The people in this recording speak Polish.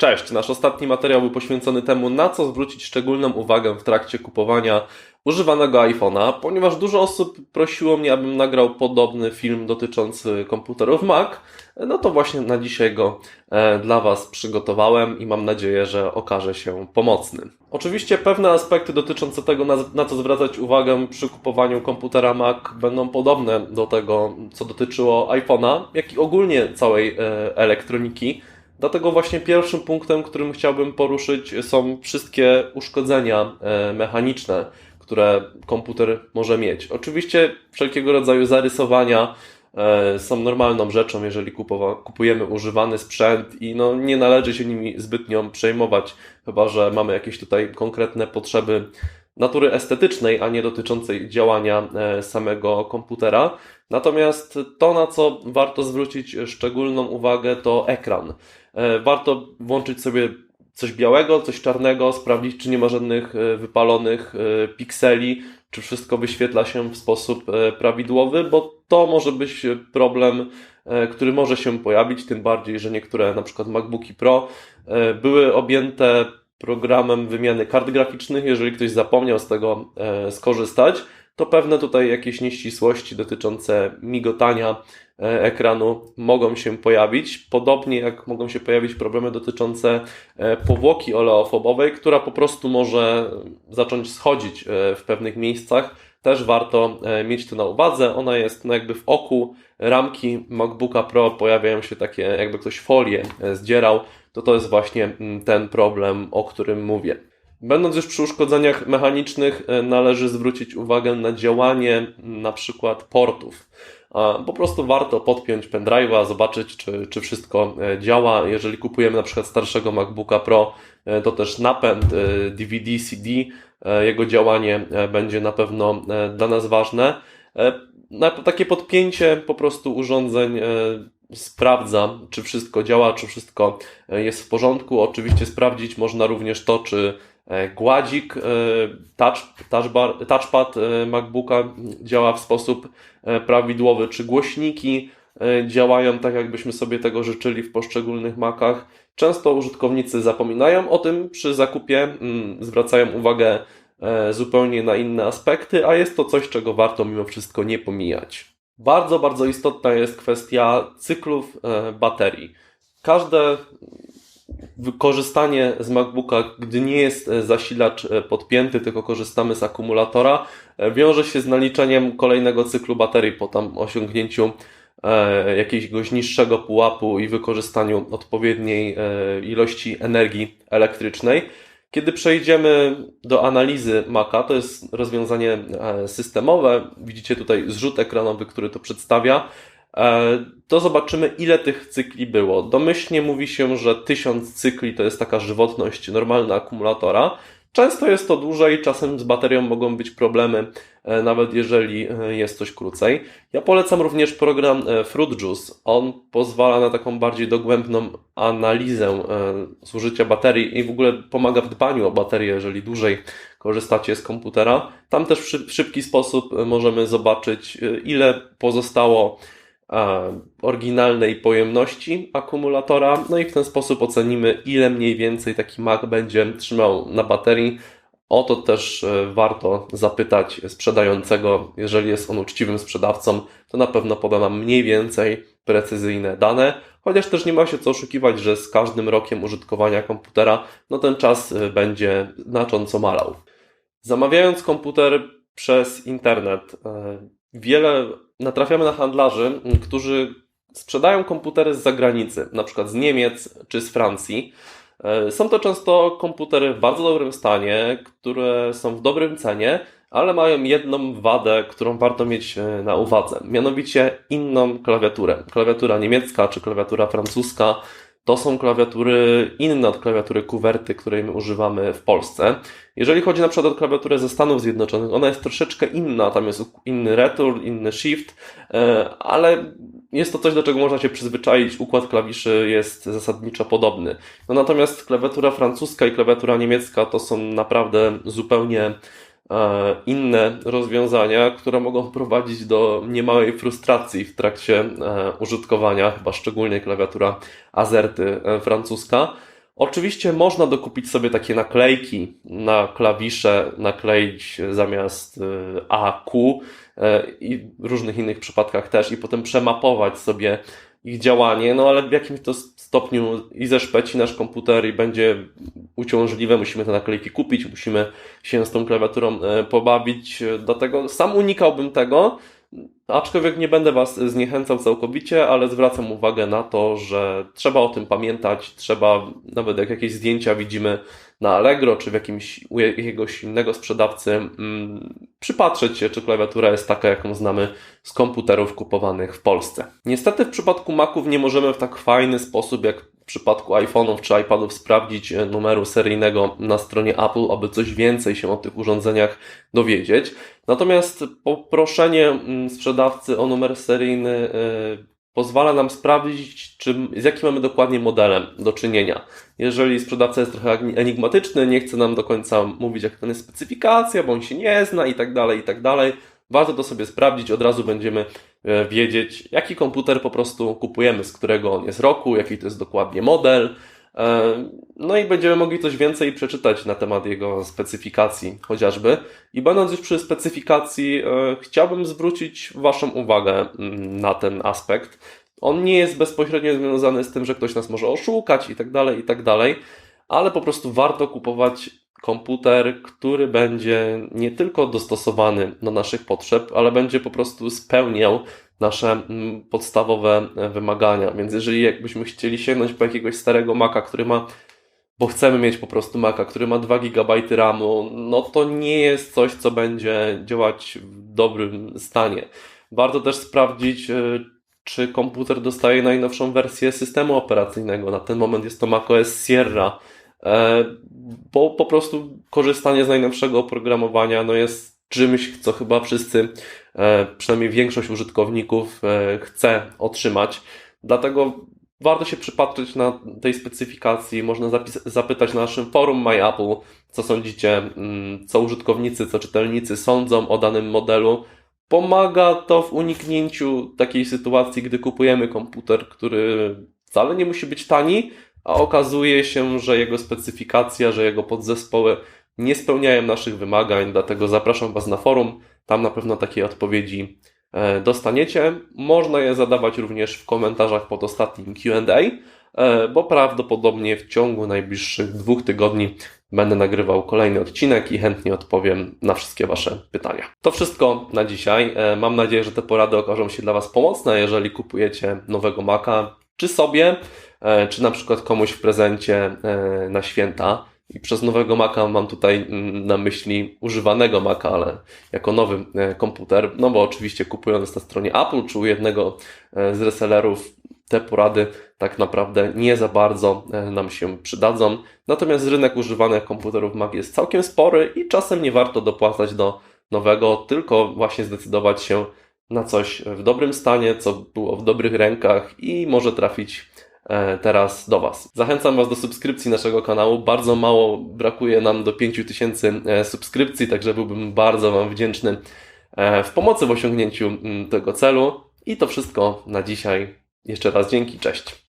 Cześć, nasz ostatni materiał był poświęcony temu, na co zwrócić szczególną uwagę w trakcie kupowania używanego iPhone'a, ponieważ dużo osób prosiło mnie, abym nagrał podobny film dotyczący komputerów Mac, no to właśnie na dzisiaj go e, dla Was przygotowałem i mam nadzieję, że okaże się pomocny. Oczywiście pewne aspekty dotyczące tego, na, co zwracać uwagę przy kupowaniu komputera Mac będą podobne do tego, co dotyczyło iPhone'a, jak i ogólnie całej e, elektroniki. Dlatego właśnie pierwszym punktem, którym chciałbym poruszyć są wszystkie uszkodzenia e, mechaniczne, które komputer może mieć. Oczywiście wszelkiego rodzaju zarysowania e, są normalną rzeczą, jeżeli kupujemy używany sprzęt i no, nie należy się nimi zbytnio przejmować, chyba że mamy jakieś tutaj konkretne potrzeby natury estetycznej, a nie dotyczącej działania e, samego komputera. Natomiast to, na co warto zwrócić szczególną uwagę, to ekran. E, warto włączyć sobie coś białego, coś czarnego, sprawdzić, czy nie ma żadnych e, wypalonych e, pikseli, czy wszystko wyświetla się w sposób prawidłowy, bo to może być problem, który może się pojawić, tym bardziej, że niektóre na przykład MacBooki Pro były objęte programem wymiany kart graficznych. Jeżeli ktoś zapomniał z tego skorzystać, to pewne tutaj jakieś nieścisłości dotyczące migotania e, ekranu mogą się pojawić, podobnie jak mogą się pojawić problemy dotyczące e, powłoki oleofobowej, która po prostu może zacząć schodzić e, w pewnych miejscach. Też warto mieć to na uwadze. Ona jest no jakby w oku ramki MacBooka Pro, pojawiają się takie, jakby ktoś folię zdzierał, to to jest właśnie mm, ten problem, o którym mówię. Będąc już przy uszkodzeniach mechanicznych, e, należy zwrócić uwagę na działanie na przykład portów. Po prostu warto podpiąć pendrive'a, zobaczyć, czy, czy wszystko e, działa. Jeżeli kupujemy na przykład starszego MacBooka Pro, e, to też napęd DVD, CD, jego działanie będzie na pewno dla nas ważne. Takie podpięcie po prostu urządzeń sprawdza, czy wszystko działa, czy wszystko jest w porządku. Oczywiście sprawdzić można również to, czy gładzik, e, touch, touchbar, touchpad e, MacBooka działa w sposób prawidłowy, czy głośniki działają tak, jakbyśmy sobie tego życzyli w poszczególnych Macach. Często użytkownicy zapominają o tym przy zakupie, mm, zwracają uwagę zupełnie na inne aspekty, a jest to coś, czego warto mimo wszystko nie pomijać. Bardzo, bardzo istotna jest kwestia cyklów baterii. Każde wykorzystanie z MacBooka, gdy nie jest e, zasilacz e, podpięty, tylko korzystamy z akumulatora, e, wiąże się z naliczeniem kolejnego cyklu baterii po tam osiągnięciu jakiegoś niższego pułapu i wykorzystaniu odpowiedniej ilości energii elektrycznej. Kiedy przejdziemy do analizy Maca, to jest rozwiązanie systemowe, widzicie tutaj zrzut ekranowy, który to przedstawia, to zobaczymy, ile tych cykli było. Domyślnie mówi się, że 1000 cykli to jest taka żywotność normalna akumulatora. Często jest to dłużej, czasem z baterią mogą być problemy, e, nawet jeżeli e, jest coś krócej. Ja polecam również program Fruit Juice. On pozwala na taką bardziej dogłębną analizę zużycia baterii i w ogóle pomaga w dbaniu o baterię, jeżeli dłużej korzystacie z komputera. Tam też w szybki sposób możemy zobaczyć, ile pozostało oryginalnej pojemności akumulatora, no i w ten sposób ocenimy, ile mniej więcej taki Mac będzie trzymał na baterii. O to też e, warto zapytać sprzedającego. Jeżeli jest on uczciwym sprzedawcą, to na pewno poda nam mniej więcej precyzyjne dane, chociaż też nie ma się co oszukiwać, że z każdym rokiem użytkowania komputera, no ten czas e, będzie znacząco malał. Zamawiając komputer przez internet, e, wiele natrafiamy na handlarzy, którzy sprzedają komputery z zagranicy, na przykład z Niemiec czy z Francji. E, są to często komputery w bardzo dobrym stanie, które są w dobrym cenie, ale mają jedną wadę, którą warto mieć e, na uwadze, mianowicie inną klawiaturę. Klawiatura niemiecka czy klawiatura francuska to są klawiatury inne od klawiatury kuwerty, której my używamy w Polsce. Jeżeli chodzi na przykład o klawiaturę ze Stanów Zjednoczonych, ona jest troszeczkę inna, tam jest inny return, inny shift, e, ale jest to coś, do czego można się przyzwyczaić. Układ klawiszy jest zasadniczo podobny. No natomiast klawiatura francuska i klawiatura niemiecka to są naprawdę zupełnie inne rozwiązania, które mogą prowadzić do niemałej frustracji w trakcie e, użytkowania, chyba szczególnie klawiatura Azerty e, francuska. Oczywiście można dokupić sobie takie naklejki na klawisze, nakleić zamiast AQ y, i w różnych innych przypadkach też i potem przemapować sobie ich działanie, no ale w jakimś to stopniu i zeszpeci nasz komputer i będzie uciążliwe, musimy te naklejki kupić, musimy się z tą klawiaturą e, pobawić, dlatego sam unikałbym tego, Aczkolwiek nie będę Was zniechęcał całkowicie, ale zwracam uwagę na to, że trzeba o tym pamiętać. Trzeba, nawet jak jakieś zdjęcia widzimy na Allegro czy w jakimś u jakiegoś innego sprzedawcy, mm, przypatrzeć się, czy klawiatura jest taka, jaką znamy z komputerów kupowanych w Polsce. Niestety w przypadku Maców nie możemy w tak fajny sposób jak przypadku iPhone'ów czy iPadów sprawdzić e, numeru seryjnego na stronie Apple, aby coś więcej się o tych urządzeniach dowiedzieć. Natomiast poproszenie mm, sprzedawcy o numer seryjny e, pozwala nam sprawdzić, czy, z jakim mamy dokładnie modelem do czynienia. Jeżeli sprzedawca jest trochę enigmatyczny, nie chce nam do końca mówić, jak to jest specyfikacja, bo on się nie zna i tak dalej, i tak dalej, warto to sobie sprawdzić, od razu będziemy e, wiedzieć, jaki komputer po prostu kupujemy, z którego on jest roku, jaki to jest dokładnie model, E, no i będziemy mogli coś więcej przeczytać na temat jego specyfikacji chociażby. I będąc już przy specyfikacji, e, chciałbym zwrócić Waszą uwagę mm, na ten aspekt. On nie jest bezpośrednio związany z tym, że ktoś nas może oszukać i tak dalej, i tak dalej, ale po prostu warto kupować komputer, który będzie nie tylko dostosowany do naszych potrzeb, ale będzie po prostu spełniał nasze mm, podstawowe e, wymagania. Więc jeżeli jakbyśmy chcieli sięgnąć po jakiegoś starego Maca, który ma bo chcemy mieć po prostu Maca, który ma 2 GB RAMu, no to nie jest coś, co będzie działać w dobrym stanie. Warto też sprawdzić, e, czy komputer dostaje najnowszą wersję systemu operacyjnego. Na ten moment jest to macOS Sierra, bo po prostu korzystanie z najnowszego oprogramowania no jest czymś, co chyba wszyscy, e, przynajmniej większość użytkowników e, chce otrzymać. Dlatego warto się przypatrzeć na tej specyfikacji. Można zapytać na naszym forum MyApple, co sądzicie, mm, co użytkownicy, co czytelnicy sądzą o danym modelu. Pomaga to w uniknięciu takiej sytuacji, gdy kupujemy komputer, który wcale nie musi być tani, a okazuje się, że jego specyfikacja, że jego podzespoły nie spełniają naszych wymagań, dlatego zapraszam Was na forum. Tam na pewno takie odpowiedzi e, dostaniecie. Można je zadawać również w komentarzach pod ostatnim QA, e, bo prawdopodobnie w ciągu najbliższych dwóch tygodni będę nagrywał kolejny odcinek i chętnie odpowiem na wszystkie Wasze pytania. To wszystko na dzisiaj. E, mam nadzieję, że te porady okażą się dla Was pomocne, jeżeli kupujecie nowego Maca, czy sobie, czy na przykład komuś w prezencie na święta. I przez nowego Maca mam tutaj mm, na myśli używanego Maca, ale jako nowy e, komputer. No bo oczywiście kupując na stronie Apple czy u jednego e, z resellerów, te porady tak naprawdę nie za bardzo e, nam się przydadzą. Natomiast rynek używanych komputerów Mac jest całkiem spory i czasem nie warto dopłacać do nowego, tylko właśnie zdecydować się na coś w dobrym stanie, co było w dobrych rękach i może trafić E, teraz do Was. Zachęcam Was do subskrypcji naszego kanału. Bardzo mało brakuje nam do 5000 e, subskrypcji, także byłbym bardzo Wam wdzięczny e, w pomocy w osiągnięciu tego celu. I to wszystko na dzisiaj. Jeszcze raz dzięki, cześć.